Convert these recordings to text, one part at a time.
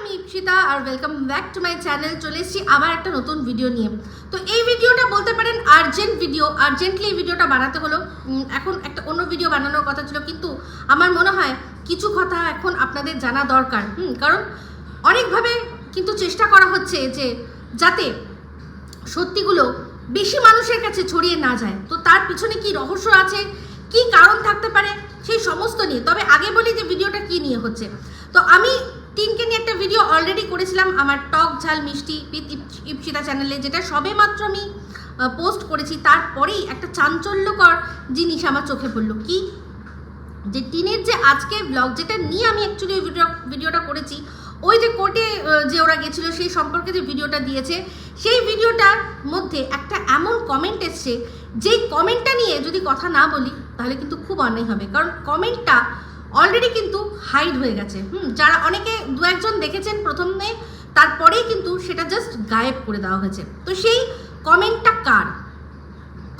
আমি ইপসিতা আর welcome back to my channel চলে এসেছি আবার একটা নতুন ভিডিও নিয়ে। তো এই ভিডিওটা বলতে পারেন আর্জেন্ট ভিডিও আর্জেন্টলি এই ভিডিওটা বানাতে হলো। এখন একটা অন্য ভিডিও বানানোর কথা ছিল, কিন্তু আমার মনে হয় কিছু কথা এখন আপনাদের জানা দরকার। হুম, কারণ অনেকভাবে কিন্তু চেষ্টা করা হচ্ছে যে যাতে সত্যিগুলো বেশি মানুষের কাছে ছড়িয়ে না যায়। তো তার পিছনে কি রহস্য আছে, কি কারণ থাকতে পারে, সেই সমস্ত নিয়ে। তবে আগে বলি যে ভিডিওটা কি নিয়ে হচ্ছে। তো আমি টিনকে নিয়ে একটা ভিডিও অলরেডি করেছিলাম আমার টক ঝাল মিষ্টি উইথ ইপসিতা চ্যানেলে যেটা সবে মাত্র আমি পোস্ট করেছি। তারপরেই একটা চাঞ্চল্যকর জিনিস আমার চোখে পড়ল। কি? যে টিনের যে আজকের ব্লগ যেটা নিয়ে আমি অ্যাকচুয়ালি ভিডিও ভিডিওটা করেছি, ওই যে কোর্টে যে ওরা গেছিল, সেই সম্পর্কে যে ভিডিওটা দিয়েছে, সেই ভিডিওটার মধ্যে একটা এমন কমেন্ট এসছে, যেই কমেন্টটা নিয়ে যদি কথা না বলি, তাহলে কিন্তু খুব অন্যায় হবে। কারণ কমেন্টটা অলরেডি কিন্তু হাইড হয়ে গেছে। হুম, যারা অনেকে দু একজন দেখেছেন প্রথমে, তারপরেই কিন্তু সেটা জাস্ট গায়েব করে দেওয়া হয়েছে। তো সেই কমেন্টটা কার?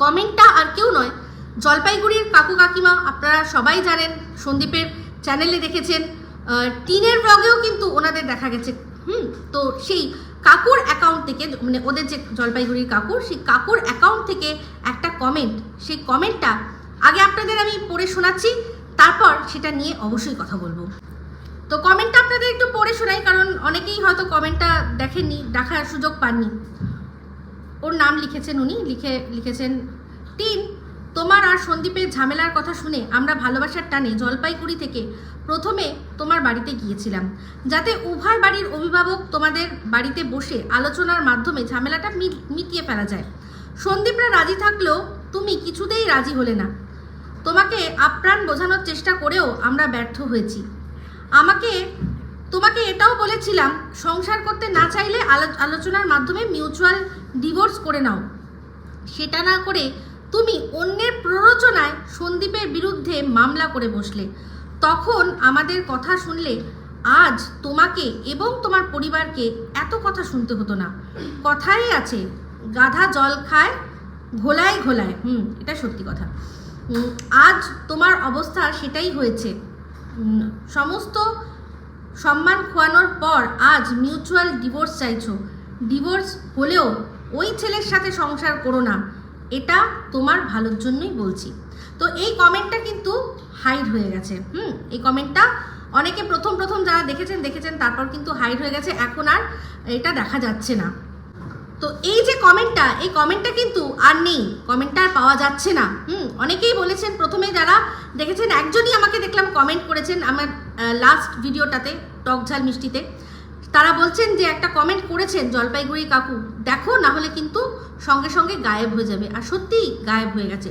কমেন্টটা আর কেউ নয়, জলপাইগুড়ির কাকু কাকিমা, আপনারা সবাই জানেন, সন্দীপের চ্যানেলে দেখেছেন। টিনের ব্লগেও কিন্তু ওনাদের দেখা গেছে। হুম, তো সেই কাকুর অ্যাকাউন্ট থেকে মানে ওদের যে জলপাইগুড়ির কাকুর সেই কাকুর অ্যাকাউন্ট থেকে একটা কমেন্ট সেই কমেন্টটা আগে আপনাদের আমি পড়ে শোনাচ্ছি। তারপর সেটা নিয়ে অবশ্যই কথা বলব। তো কমেন্টটা আপনাদের একটু পড়ে শোনাই, কারণ অনেকেই হয়তো কমেন্টটা দেখেননি, দেখার সুযোগ পাননি। ওর নাম লিখেছেন উনি, লিখে, লিখেছেন, টিন, তোমার আর সন্দীপের ঝামেলার কথা শুনে আমরা ভালোবাসার টানে জলপাইগুড়ি থেকে প্রথমে তোমার বাড়িতে গিয়েছিলাম। যাতে উভয় বাড়ির অভিভাবক তোমাদের বাড়িতে বসে আলোচনার মাধ্যমে ঝামেলাটা মিটিয়ে ফেলা যায়। সন্দীপরা রাজি থাকলেও তুমি কিছুতেই রাজি হলে না। তোমাকে আপ্রাণ বোঝানোর চেষ্টা করেও আমরা ব্যর্থ হয়েছি। আমাকে, তোমাকে এটাও বলেছিলাম, সংসার করতে না চাইলে আলো- আলোচনার মাধ্যমে মিউচুয়াল ডিভোর্স করে নাও। সেটা না করে তুমি অন্যের প্ররোচনায় সন্দীপের বিরুদ্ধে মামলা করে বসলে। তখন আমাদের কথা শুনলে আজ তোমাকে এবং তোমার পরিবারকে এত কথা শুনতে হতো না। কথাই আছে, গাধা জল খায়, ঘোলায় ঘোলায়, হুম, এটা সত্যি কথা। আজ তোমার অবস্থা সেটাই হয়েছে। সমস্ত সম্মান খোয়ানোর পর আজ মিউচুয়াল ডিভোর্স চাইছো। ডিভোর্স হলেও ওই ছেলের সাথে সংসার করো না। এটা তোমার ভালোর জন্যই বলছি। তো এই কমেন্টটা কিন্তু হাইড হয়ে গেছে। হুম, এই কমেন্টটা অনেকে প্রথম প্রথম যারা দেখেছেন দেখেছেন, তারপর কিন্তু হাইড হয়ে গেছে। এখন আর এটা দেখা যাচ্ছে না। তো এই যে কমেন্টটা এই কমেন্টটা কিন্তু আর নেই। কমেন্টটা আর পাওয়া যাচ্ছে না। হুম, অনেকেই বলেছেন প্রথমে যারা দেখেছেন, একজনই আমাকে দেখলাম কমেন্ট করেছেন আমার লাস্ট ভিডিওটাতে টক ঝাল মিষ্টিতে। তারা বলছেন যে একটা কমেন্ট করেছেন, জলপাইগুড়ি কাকু, দেখো, না হলে কিন্তু সঙ্গে সঙ্গে গায়েব হয়ে যাবে। আর সত্যিই গায়েব হয়ে গেছে।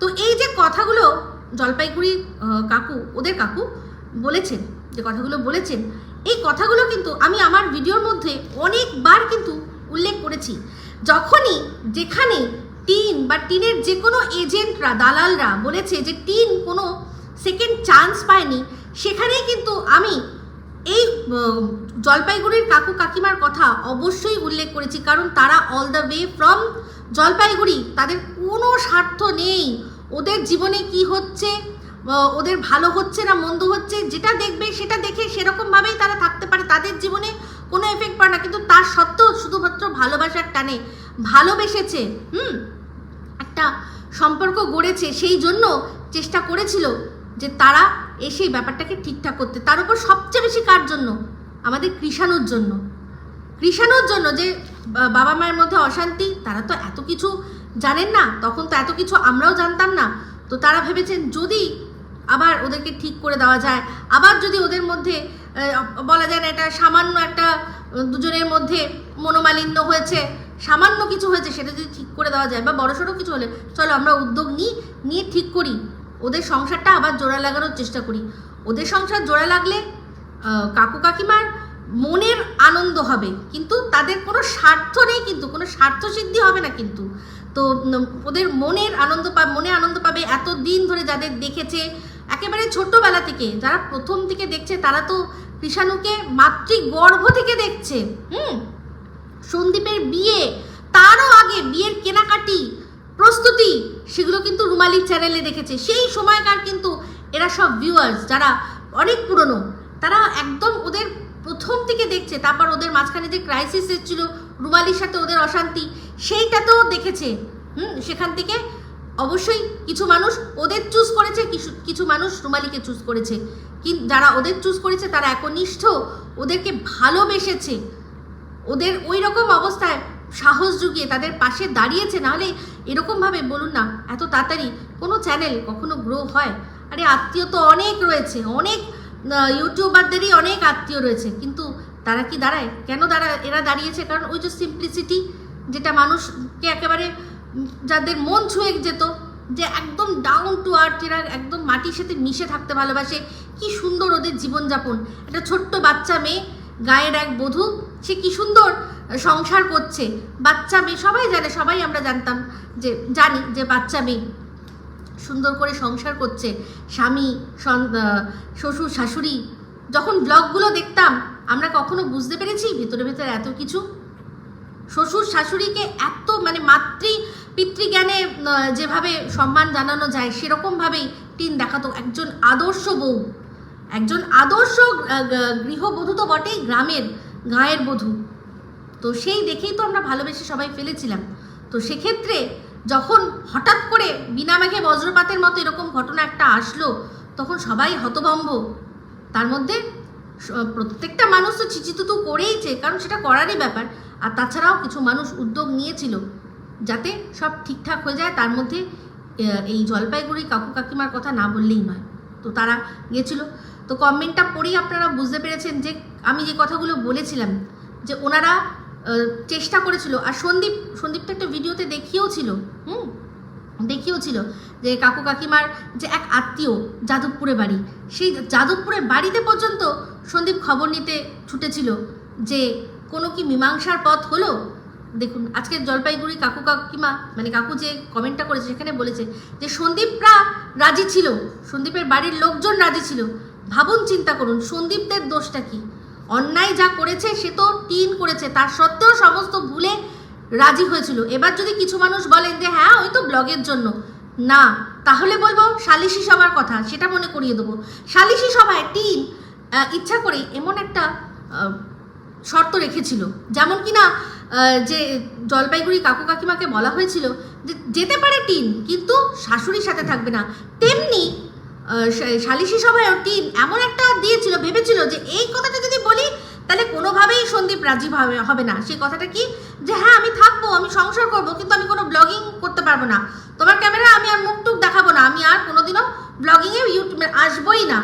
তো এই যে কথাগুলো জলপাইগুড়ি কাকু, ওদের কাকু বলেছেন, যে কথাগুলো বলেছেন, এই কথাগুলো কিন্তু আমি আমার ভিডিওর মধ্যে অনেকবার কিন্তু উল্লেখ করেছি। যখনই যেখানে টিন বা টিনের যে কোনো এজেন্টরা, দালালরা বলেছে যে টিন কোনো সেকেন্ড চান্স পায়নি, সেখানেই কিন্তু আমি এই জলপাইগুড়ির কাকু কাকিমার কথা অবশ্যই উল্লেখ করেছি। কারণ তারা all the way from Jalpaiguri. তাদের কোনো স্বার্থ নেই। ওদের জীবনে কি হচ্ছে? ওদের ভালো হচ্ছে না, মন্দ হচ্ছে? যেটা দেখবে সেটা দেখে সেরকমভাবেই তারা থাকতে পারে। তাদের জীবনে কোনো এফেক্ট পড়ে না, কিন্তু তার সত্ত্বেও শুধুমাত্র ভালোবাসার টানে ভালোবেসেছে, হুম? একটা সম্পর্ক গড়েছে, সেই জন্য চেষ্টা করেছিল যে তারা এসে ব্যাপারটাকে ঠিকঠাক করতে। তার উপর সবচেয়ে বেশি কার জন্য? আমাদের কৃষাণুর জন্য। কৃষাণুর জন্য যে বাবা মায়ের মধ্যে অশান্তি, তারা তো এত কিছু জানেন না, তখন তো এত কিছু আমরাও জানতাম না। তো তারা ভেবেছেন, যদি আবার ওদেরকে ঠিক করে দেওয়া যায়। আবার যদি ওদের মধ্যে বলা যায় না এটা সামান্য একটা দুজনের মধ্যে মনোমালিন্য হয়েছে, সামান্য কিছু হয়েছে, সেটা যদি ঠিক করে দেওয়া যায়, বা বড়সড় কিছু হলে, চলো আমরা উদ্যোগ নিই, নিয়ে ঠিক করি। ওদের সংসারটা আবার জোড়া লাগানোর চেষ্টা করি। ওদের সংসার জোড়া লাগলে কাকু কাকিমার মনের আনন্দ হবে, কিন্তু তাদের কোনো স্বার্থ নেই কিন্তু, কোনো স্বার্থ সিদ্ধি হবে না কিন্তু। তো ওদের মনের আনন্দ পাবে মনে আনন্দ পাবে এত দিন ধরে যাদের দেখেছে একেবারে ছোট্টবেলা থেকে, যারা প্রথম থেকে দেখছে তারা তো কৃষাণুকে মাতৃগর্ভ থেকে দেখছে, হুম? সন্দীপের বিয়ে, তারও আগে বিয়ের কেনাকাটি, প্রস্তুতি, সেগুলো কিন্তু রুমালি চ্যানেলে দেখেছে। সেই সময়কার কিন্তু এরা সব ভিউয়ার্স যারা অনেক পুরনো, তারা একদম ওদের প্রথম থেকে দেখছে। তারপর ওদের মাঝখানে যে ক্রাইসিস এসেছিল, রুমালির সাথে ওদের অশান্তি, সেইটাতেও দেখেছে, হুম? সেখান থেকে অবশ্যই কিছু মানুষ ওদের চুজ করেছে, কিছু কিছু মানুষ রুমালিকে চুজ করেছে। কিন্তু যারা ওদের চুজ করেছে, তারা একনিষ্ঠ, ওদেরকে ভালোবেসেছে। ওদের ওই রকম অবস্থায় সাহস জুগিয়ে তাদের পাশে দাঁড়িয়েছে। নাহলে এরকমভাবে বলুন না, এত তাড়াতাড়ি কোনো চ্যানেল কখনো গ্রো হয়? আরে আত্মীয় তো অনেক রয়েছে, অনেক ইউটিউবারদেরই অনেক আত্মীয় রয়েছে। কিন্তু তারা কি দাঁড়ায়? কেন দাঁড়ায় এরা দাঁড়িয়েছে? কারণ ওই যে সিম্পলিসিটি যেটা মানুষকে একেবারে যাদের মন ছুঁয়ে যেত যে একদম ডাউন টু আর্থ এরা একদম মাটির সাথে মিশে থাকতে ভালোবাসে, কি সুন্দর ওদের জীবনযাপন। একটা ছোট্ট বাচ্চা মেয়ে, গায়ের এক বধূ, সে কি সুন্দর সংসার করছে। বাচ্চা মেয়ে, সবাই জানে, সবাই আমরা জানতাম যে, জানি যে বাচ্চা মেয়ে সুন্দর করে সংসার করছে। স্বামী শ্বশুর, শাশুড়ি, যখন ব্লগগুলো দেখতাম, আমরা কখনো বুঝতে পেরেছি? ভেতরে ভেতরে এত কিছু। শ্বশুর শাশুড়িকে এত মানে মাতৃ পিতৃজ্ঞানে যেভাবে সম্মান জানানো যায় সেরকমভাবেই টিন দেখাতো। একজন আদর্শ বউ, একজন আদর্শ গৃহবধূ তো বটেই, গ্রামের গাঁয়ের বধূ। তো সেই দেখেই তো আমরা ভালোবেসে সবাই ফেলেছিলাম। তো সেক্ষেত্রে যখন হঠাৎ করে বিনা মেঘে বজ্রপাতের মতো এরকম ঘটনা একটা আসলো, তখন সবাই হতভম্ব। তার মধ্যে প্রত্যেকটা মানুষ তো চিচিতুতু করেইছে কারণ সেটা করারই ব্যাপার। আর তাছাড়াও কিছু মানুষ উদ্যোগ নিয়েছিল যাতে সব ঠিকঠাক হয়ে যায়, তার মধ্যে এই জলপাইগুড়ি কাকু কাকিমার কথা না বললেই নয়। তো তারা গেছিল তো কমেন্টটা পড়েই আপনারা বুঝতে পেরেছেন যে, আমি যে কথাগুলো বলেছিলাম, যে ওনারা চেষ্টা করেছিল। আর সন্দীপ, সন্দীপটা একটা ভিডিওতে দেখিয়েও ছিল, হুম? দেখিয়েও ছিল যে কাকু কাকিমার যে এক আত্মীয় যাদবপুরে বাড়ি, সেই যাদবপুরের বাড়িতে পর্যন্ত সন্দীপ খবর নিতে ছুটেছিল যে কোনো কি মীমাংসার পথ হলো? দেখুন আজকে জলপাইগুড়ি কাকু কাকিমা মানে কাকু যে কমেন্টটা করেছে সেখানে বলেছে যে সন্দীপরা রাজি ছিল, সন্দীপের বাড়ির লোকজন রাজি ছিল। ভাবুন, চিন্তা করুন, সন্দীপদের দোষটা কি? অন্যায় যা করেছে সে তো টিন করেছে, তার সত্ত্বেও সমস্ত ভুলে রাজি হয়েছিল। এবার যদি কিছু মানুষ বলেন যে হ্যাঁ ওই তো ব্লগের জন্য। না তাহলে বলব সালিশি সভার কথা সেটা মনে করিয়ে দেবো। সালিশি সভায় আহ, ইচ্ছা করে এমন একটা শর্ত রেখেছিল। যেমন কি না যে জলপাইগুড়ি কাকু কাকিমাকে বলা হয়েছিল যে যেতে পারে টিন কিন্তু শাশুড়ির সাথে থাকবে না। তেমনি সালিশি সভায় টিন এমন একটা দিয়েছিল ভেবেছিল যে এই কথাটা যদি বলি তাহলে কোনোভাবেই সন্দীপ রাজি হবে না। সেই কথাটা কি? যে হ্যাঁ আমি থাকব, আমি সংসার করব, কিন্তু আমি কোনো ব্লগিং করতে পারব না। তোমার ক্যামেরা আমি আর মুখ টুক দেখাবো না। আমি আর কোনোদিনও ব্লগিংয়ে ইউটিউবে আসবোই না।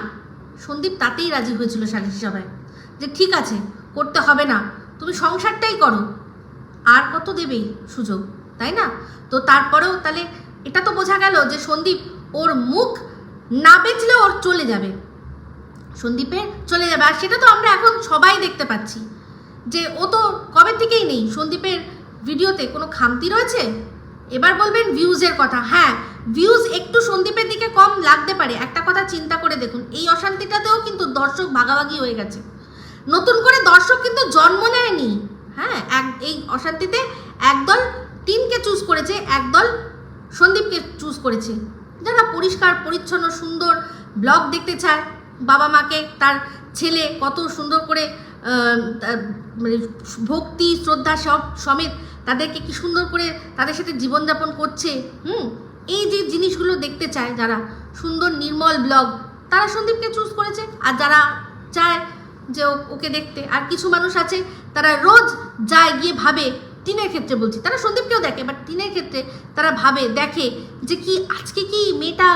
সন্দীপ তাতেই রাজি হয়েছিল সালিশি সভায় যে ঠিক আছে, করতে হবে না। তুমি সংসারটাই করো। আর কত দেবেই সুযোগ, তাই না? তো তারপরেও তাহলে এটা তো বোঝা গেল যে সন্দীপ ওর মুখ না বেচলে ওর চলে যাবে। সন্দীপের চলে যাবে। আর সেটা তো আমরা এখন সবাই দেখতে পাচ্ছি। যে ও তো কবে থেকেই নেই? সন্দীপের ভিডিওতে কোনো খামতি রয়েছে? এবার বলবেন ভিউজের কথা। হ্যাঁ ভিউজ একটু সন্দীপের দিকে কম লাগতে পারে। একটা কথা চিন্তা করে দেখুন, এই অশান্তিটাতেও কিন্তু দর্শক ভাগাভাগি হয়ে গেছে। নতুন করে দর্শক কিন্তু জন্ম নেয়নি। হ্যাঁ এক, এই অশান্তিতে একদল টিনকে চুজ করেছে, একদল সন্দীপকে চুজ করেছে। যারা পরিষ্কার, পরিচ্ছন্ন, সুন্দর ব্লগ দেখতে চায় বাবা মাকে, তার ছেলে কত সুন্দর করে মানে ভক্তি, শ্রদ্ধা সব সমেত তাদেরকে কি সুন্দর করে তাদের সাথে জীবনযাপন করছে, হুম? এই যে জিনিসগুলো দেখতে চায় যারা, সুন্দর নির্মল ব্লগ, তারা সন্দীপকে চুজ করেছে। আর যারা চায় যে ওকে দেখতে, আর কিছু মানুষ আছে, তারা রোজ যায় গিয়ে ভাবে, টিনের ক্ষেত্রে বলছি, তারা সন্দীপকেও দেখে বাট টিনের ক্ষেত্রে তারা ভাবে, দেখে যে কি আজকে কি মেয়েটা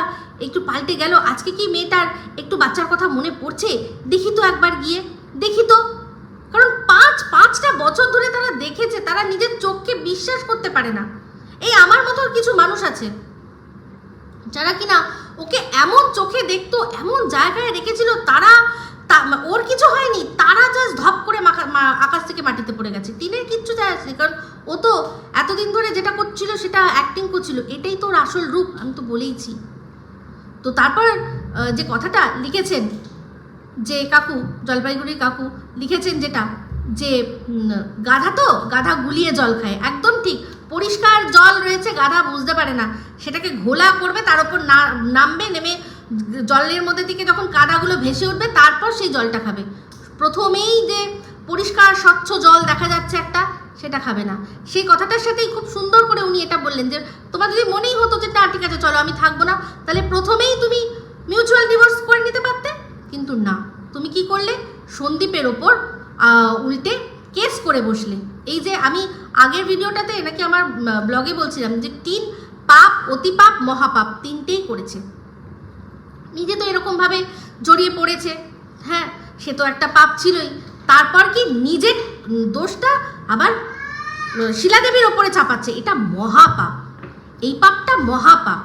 একটু পাল্টে গেল। আজকে কি মেয়েটার একটু বাচ্চার কথা মনে পড়ছে? দেখি তো একবার গিয়ে। দেখি তো। কারণ পাঁচ, পাঁচটা বছর ধরে তারা দেখেছে, তারা নিজের চোখকে বিশ্বাস করতে পারে না। এই আমার মতো কিছু মানুষ আছে, যারা কিনা ওকে এমন চোখে দেখতো, এমন জায়গায় রেখেছিল, তারা ওর কিছু হয়নি। তারা জাস্ট ধপ করে আকাশ থেকে মাটিতে পড়ে গেছে। টিনের কিচ্ছু যায় আসেনি। কারণ ও তো এতদিন ধরে যেটা করছিল, সেটা অ্যাক্টিং করছিল। এটাই তো ওর আসল রূপ, আমি তো বলেইছি। তো তারপর যে কথাটা লিখেছেন, যে কাকু, জলপাইগুড়ির কাকু লিখেছেন যেটা, যে গাধা তো, গাধা গুলিয়ে জল খায়। একদম ঠিক। পরিষ্কার জল রয়েছে, গাধা বুঝতে পারে না। সেটাকে ঘোলা করবে, তার উপর না, নামবে, নেমে জলের মধ্যে থেকে যখন কাদাগুলো ভেসে উঠবে, তারপর সেই জলটা খাবে। প্রথমেই যে পরিষ্কার, স্বচ্ছ জল দেখা যাচ্ছে একটা সেটা খাবে না। সেই কথাটার সাথেই খুব সুন্দর করে উনি এটা বললেন যে, তোমার যদি মনেই হতো যে, না, ঠিক আছে, চলো, আমি থাকব না। তাহলে প্রথমেই তুমি মিউচুয়াল ডিভোর্স করে নিতে পারতে, কিন্তু না। তুমি কি করলে? সন্দীপের ওপর উল্টে কেস করে বসলে। এই যে, আমি আগের ভিডিওটাতে নাকি আমার ব্লগে বলছিলাম যে, তিন পাপ, অতি পাপ, মহাপাপ তিনটেই করেছে। নিজে তো এরকমভাবে জড়িয়ে পড়েছে। হ্যাঁ সে তো একটা পাপ ছিলই। তারপর কি নিজের দোষটা আবার শিলাদেবীর ওপরে চাপাচ্ছে। এটা মহাপাপ। এই পাপটা মহাপাপ।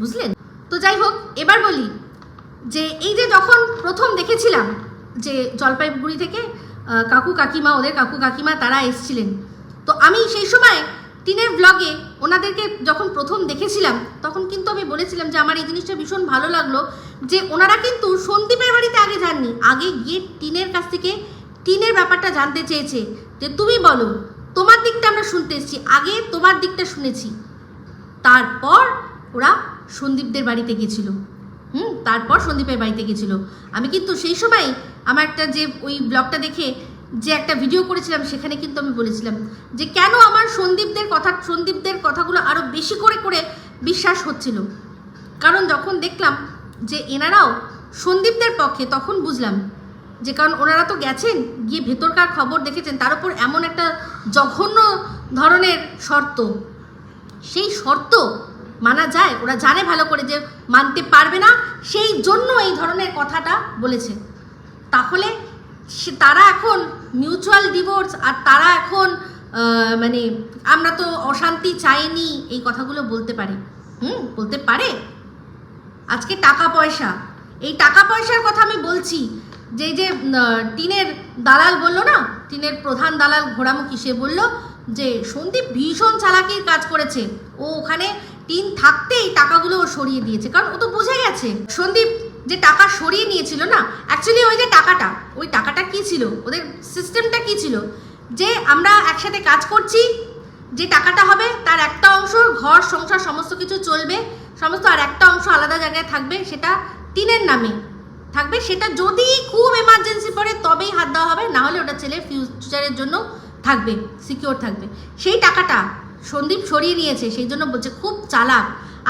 বুঝলেন? তো যাই হোক, এবার বলি যে, এই যে যখন প্রথম দেখেছিলাম যে জলপাইগুড়ি থেকে কাকু কাকিমা, ওদের কাকু কাকিমা তারা এসছিলেন, তো আমি সেই সময় টিনের ব্লগে ওনাদেরকে যখন প্রথম দেখেছিলাম, তখন কিন্তু আমি বলেছিলাম যে, আমার এই জিনিসটা ভীষণ ভালো লাগল। যে, ওনারা কিন্তু সন্দীপের বাড়িতে আগে যাননি। আগে গিয়ে টিনের কাছ থেকে টিনের ব্যাপারটা জানতে চেয়েছে যে তুমি বলো, তোমার দিকটা আমরা শুনতে এসেছি, আগে তোমার দিকটা শুনেছি। তারপর ওরা সন্দীপদের বাড়িতে গেছিল। হুম, তারপর সন্দীপের বাড়িতে গেছিল। আমি কিন্তু সেই সময় আমার একটা যে ওই ব্লগটা দেখে যে একটা ভিডিও করেছিলাম, সেখানে কিন্তু আমি বলেছিলাম যে কেন আমার সন্দীপদের কথা, সন্দীপদের কথাগুলো আরও বেশি করে করে বিশ্বাস হচ্ছিল। কারণ যখন দেখলাম যে এনারাও সন্দীপদের পক্ষে, তখন বুঝলাম যে কারণ ওনারা তো গেছেন, গিয়ে ভেতরকার খবর দেখেছেন, তার উপর এমন একটা জঘন্য ধরনের শর্ত। সেই শর্ত মানা যায়, ওরা জানে ভালো করে যে মানতে পারবে না, সেই জন্য এই ধরনের কথাটা বলেছে। তাহলে তারা এখন মিউচুয়াল ডিভোর্স, আর তারা এখন মানে আমরা তো অশান্তি চাইনি, এই কথাগুলো বলতে পারে। হুম, বলতে পারে। আজকে টাকা পয়সা। এই টাকা পয়সার কথা আমি বলছি যে যে টিনের দালাল বলল না, টিনের প্রধান দালাল ঘোড়ামুখী, সে বলল যে, সন্দীপ ভীষণ চালাকির কাজ করেছে। ও ওখানে টিন থাকতেই টাকাগুলো ও সরিয়ে দিয়েছে। কারণ ও তো বুঝে গেছে। সন্দীপ যে টাকা সরিয়ে নিয়েছিল না অ্যাকচুয়ালি ওই যে টাকাটা, ওই টাকাটা কি ছিল? ওদের সিস্টেমটা কি ছিল? যে আমরা একসাথে কাজ করছি, যে টাকাটা হবে তার একটা অংশ, ঘর, সংসার, সমস্ত কিছু চলবে, সমস্ত আর একটা অংশ আলাদা জায়গায় থাকবে, সেটা টিনের নামে। থাকবে। সেটা যদি খুব এমার্জেন্সি পড়ে, তবেই হাত দেওয়া হবে, না হলে ওটা ছেলের ফিউচারের জন্য থাকবে সিকিওর থাকবে। সেই টাকাটা সন্দীপ সরিয়ে নিয়েছে, সেই জন্য বলছে খুব চালাক।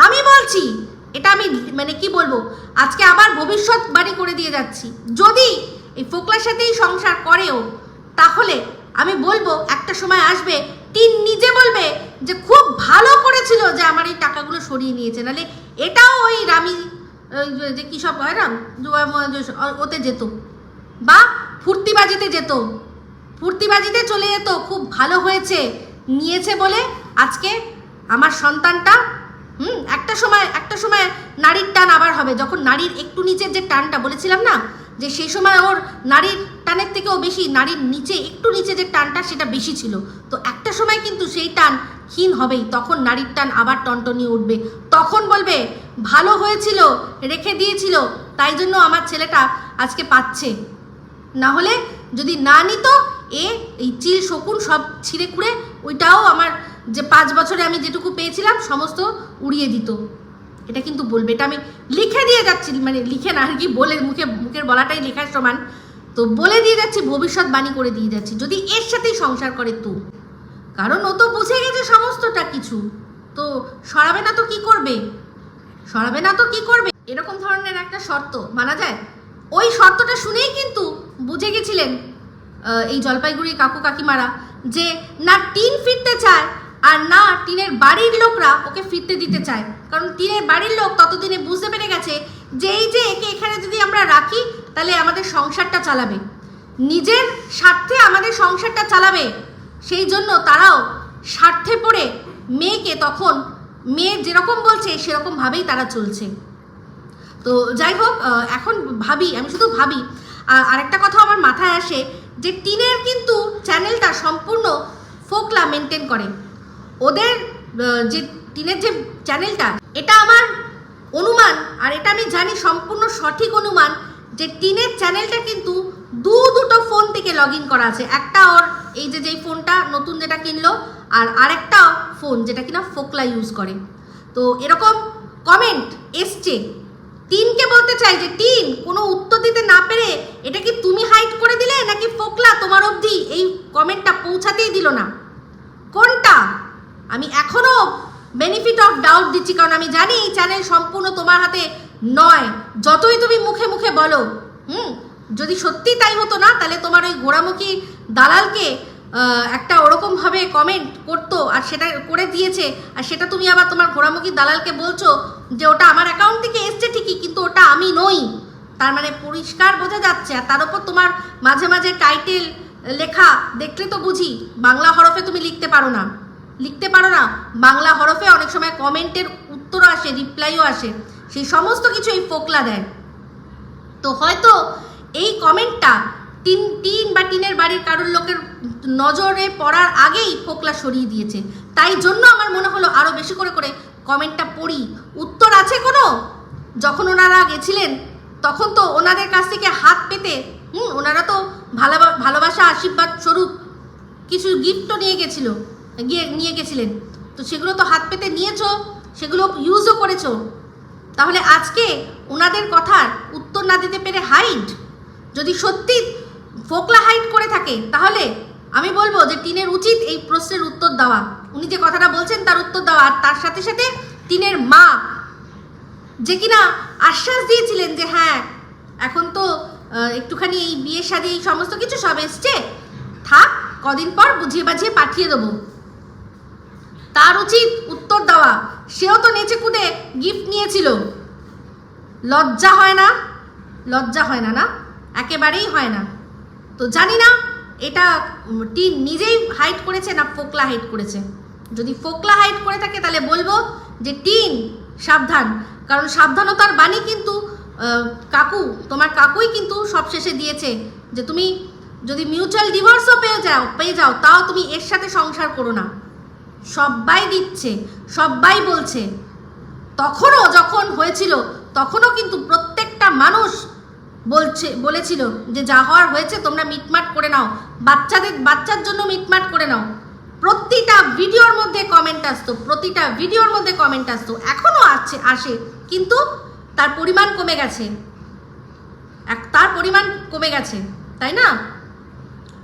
আমি বলছি, এটা আমি মানে কি বলব, আজকে আবার ভবিষ্যৎ ভবিষ্যৎবাণী করে দিয়ে যাচ্ছি। যদি এই ফোকলার সাথেই সংসার করেও, তাহলে আমি বলব, একটা সময় আসবে, টিন নিজে বলবে যে খুব ভালো করেছিল যে আমার এই টাকাগুলো সরিয়ে নিয়েছে। নাহলে এটাও ওই রামি যে- কী সব হয় না? জুয়া- ওতে যেত। বা ফুর্তিবাজিতে যেত। ফুর্তিবাজিতে চলে যেত। খুব ভালো হয়েছে। নিয়েছে বলে আজকে আমার সন্তানটা, হুম, একটা সময় একটা সময় নারীর টান আবার হবে। যখন নারীর একটু নিচের যে টানটা বলেছিলাম না, যে সেই সময় ওর নারীর টানের থেকেও বেশি নারীর নিচে একটু নিচে যে টানটা সেটা বেশি ছিল। তো একটা সময় কিন্তু সেই টান ক্ষীণ হবেই। তখন নারীর টান আবার টনটনি উঠবে। তখন বলবে ভালো হয়েছিল, রেখে দিয়েছিল, তাই জন্য আমার ছেলেটা আজকে পাচ্ছে। না হলে যদি না নিত, এ, এই চিল, শকুন সব ছিঁড়ে খুঁড়ে ওইটাও আমার যে পাঁচ বছরে আমি যেটুকু পেয়েছিলাম, সমস্ত উড়িয়ে দিত। এটা কিন্তু বলবে, এটা আমি লিখে দিয়ে যাচ্ছি মানে লিখে না আর কি বলে, মুখে, মুখের বলাটাই লেখার সমান। তো বলে দিয়ে যাচ্ছি ভবিষ্যৎবাণী করে দিয়ে যাচ্ছি, যদি এর সাথেই সংসার করে তো। কারণ ও তো বুঝে গেছে সমস্তটা কিছু। তো সরাবে না তো কি করবে? সরাবে না তো কি করবে? এরকম ধরনের একটা শর্ত, মানা যায়? ওই শর্তটা শুনেই কিন্তু বুঝে গেছিলেন এই জলপাইগুড়ি কাকু কাকিমারা যে না টিন ফিরতে চায় আর না টিনের বাড়ির লোকরা ওকে ফিরতে দিতে চায়। কারণ টিনের বাড়ির লোক ততদিনে বুঝতে পেরে গেছে যে এই যে একে এখানে যদি আমরা রাখি, তাহলে আমাদের সংসারটা চালাবে। নিজের স্বার্থে আমাদের সংসারটা চালাবে, সেই জন্য তারাও স্বার্থে পড়ে মেয়েকে তখন মেয়ে যেরকম বলছে সেরকমভাবেই তারা চলছে। তো যাই হোক এখন ভাবি, আমি শুধু ভাবি আর আরেকটা কথা আমার মাথায় আসে যে টিনের কিন্তু চ্যানেলটা সম্পূর্ণ ফোকলা মেনটেন করে। ওদের যে টিনের যে চ্যানেলটা, এটা আমার অনুমান, আর এটা আমি জানি সম্পূর্ণ সঠিক অনুমান যে টিনের চ্যানেলটা কিন্তু দু দুটো ফোন থেকে লগ ইন করা আছে। একটা ওর এই যে, যেই ফোনটা নতুন যেটা কিনলো আর আরেকটা ফোন যেটা কিনা ফোকলা ইউজ করে। তো এরকম কমেন্ট এসছে। টিনকে বলতে চাই যে টিন কোনো উত্তর দিতে না পেরে এটা কি তুমি হাইট করে দিলে নাকি ফোকলা তোমার অবধি এই কমেন্টটা পৌঁছাতেই দিল না? কোনটা? আমি এখনও বেনিফিট অফ ডাউট দিচ্ছি, কারণ আমি জানি এই চ্যানেল সম্পূর্ণ তোমার হাতে নয়। যতই তুমি মুখে মুখে বলো, হুম? যদি সত্যি তাই হতো না, তাহলে তোমার ওই ঘোড়ামুখী দালালকে একটা ওরকমভাবে কমেন্ট করতো আর সেটা করে দিয়েছে। আর সেটা তুমি আবার তোমার ঘোড়ামুখী দালালকে বলছো যে ওটা আমার অ্যাকাউন্ট থেকে এসছে ঠিকই, কিন্তু ওটা আমি নই। তার মানে পরিষ্কার বোঝা যাচ্ছে। আর তার উপর তোমার মাঝে মাঝে টাইটেল লেখা দেখলে তো বুঝি, বাংলা হরফে তুমি লিখতে পারো না। লিখতে পারো না, বাংলা হরফে অনেক সময় কমেন্টের উত্তরও আসে রিপ্লাইও আসে। সেই সমস্ত কিছু এই ফোকলা দেয়। তো হয়তো এই কমেন্টটা টিন টিন বা টিনের বাড়ির কারোর লোকের নজরে পড়ার আগেই ফোকলা সরিয়ে দিয়েছে। তাই জন্য আমার মনে হলো আরও বেশি করে করে কমেন্টটা পড়ি। উত্তর আছে কোনো? যখন ওনারা গেছিলেন, তখন তো ওনাদের কাছ থেকে হাত পেতে, হুম, ওনারা তো ভালো ভালোবাসা, আশীর্বাদ স্বরূপ কিছু গিফটও নিয়ে গেছিল, গিয়ে নিয়ে গেছিলেন। তো সেগুলো তো হাত পেতে নিয়েছো, সেগুলো ইউজও করেছ। তাহলে আজকে ওনাদের কথার উত্তর না দিতে পেরে হাইড যদি সত্যি ফোকলা হাইট করে থাকে। তাহলে আমি বলব যে টিনের উচিত এই প্রশ্নের উত্তর দেওয়া। উনি যে কথাটা বলছেন তার উত্তর দেওয়া, আর তার সাথে সাথে টিনের মা, যে কিনা আশ্বাস দিয়েছিলেন যে হ্যাঁ এখন তো একটুখানি এই বিয়ে শাদী এই সমস্ত কিছু সব এসছে। থাক, কদিন পর বুঝিয়ে বাঝিয়ে পাঠিয়ে দেবো। তার উচিত উত্তর দেওয়া। সেও তো নেচে কুদে গিফট নিয়েছিল। লজ্জা হয় না? লজ্জা হয় না না? একেবারেই হয় না। তো জানি না, এটা টিন নিজেই হাইট করেছে না ফোকলা হাইট করেছে? যদি ফোকলা হাইট করে থাকে তাহলে বলব যে টিন সাবধান, কারণ সাবধানতার বাণী কিন্তু কাকু, তোমার কাকুই কিন্তু সব শেষে দিয়েছে যে তুমি যদি মিউচুয়াল ডিভোর্সও পেয়ে যাও পেয়ে যাও, তাও তুমি এর সাথে সংসার করো না। সবাই দিচ্ছে সবাই বলছে। তখনও যখন হয়েছিল, তখনও কিন্তু প্রত্যেকটা মানুষ বলছে, বলেছিল যে যা হওয়ার হয়েছে তোমরা মিটমাট করে নাও। বাচ্চাদের, বাচ্চার জন্য মিটমাট করে নাও। প্রতিটা ভিডিওর মধ্যে কমেন্ট আসতো, প্রতিটা ভিডিওর মধ্যে কমেন্ট আসতো। এখনও আসছে আসে। কিন্তু তার পরিমাণ কমে গেছে। এক- তার পরিমাণ কমে গেছে, তাই না?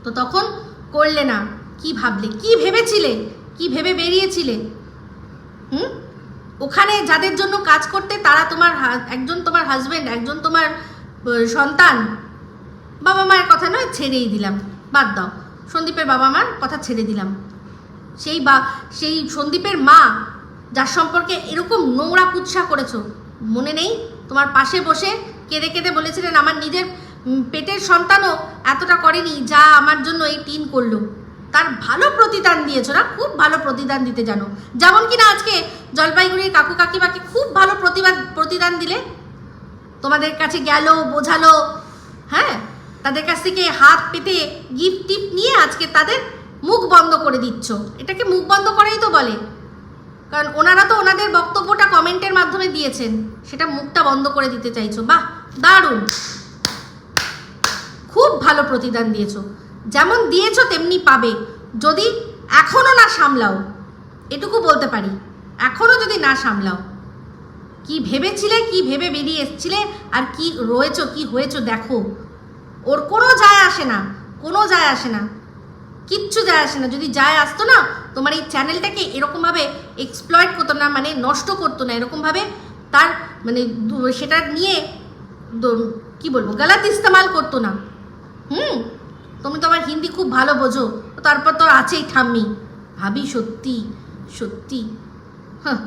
তো তখন করলে না। কি ভাবলে? কি ভেবেছিলে? কি ভেবে বেরিয়েছিলে? হুম? ওখানে যাদের জন্য কাজ করতে তারা তোমার একজন তোমার হাজব্যান্ড একজন তোমার সন্তান বাবা মায়ের কথা নয়, ছেড়েই দিলাম। বাদ দাও। সন্দীপের বাবা মার কথা ছেড়ে দিলাম। সেই বা, সেই সন্দীপের মা, যার সম্পর্কে এরকম নোংরা কুৎসা করেছ, মনে নেই? তোমার পাশে বসে কেঁদে কেঁদে বলেছিলেন, আমার নিজের পেটের সন্তানও এতটা করেনি যা আমার জন্য এই টিন করল। তার ভালো প্রতিদান দিয়েছ না? খুব ভালো প্রতিদান দিতে জানো। যেমন কিনা আজকে জলপাইগুড়ির কাকু কাকিমাকে খুব ভালো প্রতিবাদ, প্রতিদান দিলে তোমাদের কাছে গেল, বোঝালো হ্যাঁ? তাদের কাছ থেকে হাত পেতে গিফট টিপ নিয়ে আজকে তাদের মুখ বন্ধ করে দিচ্ছ। এটাকে মুখ বন্ধ করেই তো বলে। কারণ ওনারা তো ওনাদের বক্তব্যটা কমেন্টের মাধ্যমে দিয়েছেন। সেটা মুখটা বন্ধ করে দিতে চাইছো। বাহ, দারুণ! খুব ভালো প্রতিদান দিয়েছ। যেমন দিয়েছ, তেমনি পাবে। যদি এখনও না সামলাও, এটুকু বলতে পারি। এখনও যদি না সামলাও কি ভেবেছিলে, কি ভেবে বেরিয়ে এসছিলে, আর কি রয়েছো, কি হয়েছো দেখো। ওর কোনো যায় আসে না, কোনো যায় আসে না, কিচ্ছু যায় আসে না। যদি যায় আসতো না, তোমার এই চ্যানেলটাকে এরকমভাবে এক্সপ্লয়েট করতো না মানে নষ্ট করতো না, এরকমভাবে তার মানে সেটা নিয়ে কি বলব, গালাত ইস্তেমাল করতো না। হুম? তুমি তো আমার হিন্দি খুব ভালো বোঝো, তারপর তো আছেই ঠাম্মি। ভাবি সত্যি সত্যি। হ্যাঁ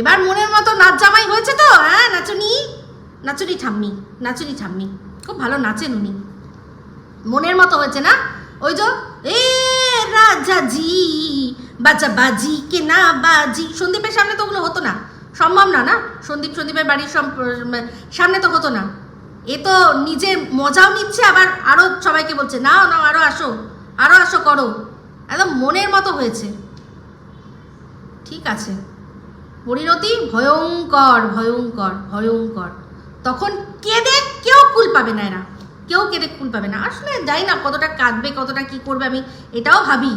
এবার মনের মতো নাচ জামাই হয়েছে তো হ্যাঁ নাচুনি? নাচুনি ঠাম্মি নাচুনি ঠাম্মি। খুব ভালো নাচেন উনি। মনের মতো হয়েছে না? ওই যে, এ রাজাজি বাজা বাজি কে না বাজি সন্দীপের সামনে তো ওগুলো হতো না। সম্ভব না না? সন্দীপ, সন্দীপের বাড়ির সামনে তো হতো না। এ তো নিজের মজাও নিচ্ছে, আবার আরও সবাইকে বলছে, নাও নাও আরও আসো আরও আসো করো। একদম মনের মতো হয়েছে। ঠিক আছে। পরিণতি ভয়ঙ্কর ভয়ঙ্কর ভয়ঙ্কর। তখন কেঁদে কেউ কুল পাবে না এরা। কেউ কেঁদে কুল পাবে না। আসলে জানি না কতটা কাঁদবে, কতটা কি করবে, আমি এটাও ভাবি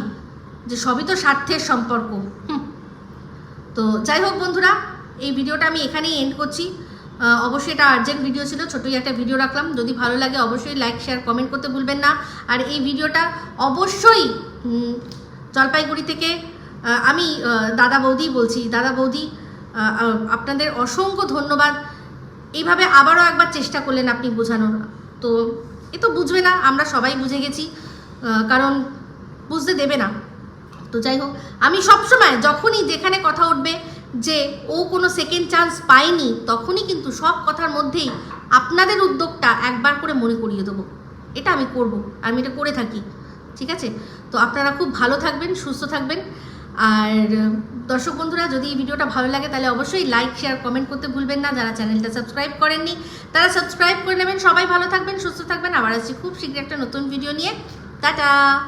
যে সবই তো স্বার্থের সম্পর্ক। তো যাই হোক বন্ধুরা, এই ভিডিওটা আমি এখানেই এন্ড করছি। অবশ্যই এটা আর্জেন্ট ভিডিও ছিল ছোটোই একটা ভিডিও রাখলাম। যদি ভালো লাগে অবশ্যই লাইক শেয়ার কমেন্ট করতে ভুলবেন না। আর এই ভিডিওটা অবশ্যই জলপাইগুড়ি থেকে আমি দাদা বৌদি বলছি। দাদা বৌদি আপনাদের অসংখ্য ধন্যবাদ। এইভাবে আবারও একবার চেষ্টা করলেন আপনি বোঝানোর। তো এ তো বুঝবে না, আমরা সবাই বুঝে গেছি কারণ বুঝতে দেবে না। তো যাই হোক, আমি সবসময় যখনই যেখানে কথা উঠবে যে ও কোনো সেকেন্ড চান্স পায়নি, তখনই কিন্তু সব কথার মধ্যেই আপনাদের উদ্যোগটা একবার করে মনে করিয়ে দেবো। এটা আমি করব, আমি এটা করে থাকি, ঠিক আছে? তো আপনারা খুব ভালো থাকবেন, সুস্থ থাকবেন। আর, দর্শক বন্ধুরা, যদি এই ভিডিওটা ভালো লাগে, তাহলে অবশ্যই লাইক শেয়ার কমেন্ট করতে ভুলবেন না। যারা চ্যানেলটা সাবস্ক্রাইব করেননি, তারা সাবস্ক্রাইব করে নেবেন। সবাই ভালো থাকবেন, সুস্থ থাকবেন। আবার আসছি খুব শীঘ্র একটা নতুন ভিডিও নিয়ে। টাটা!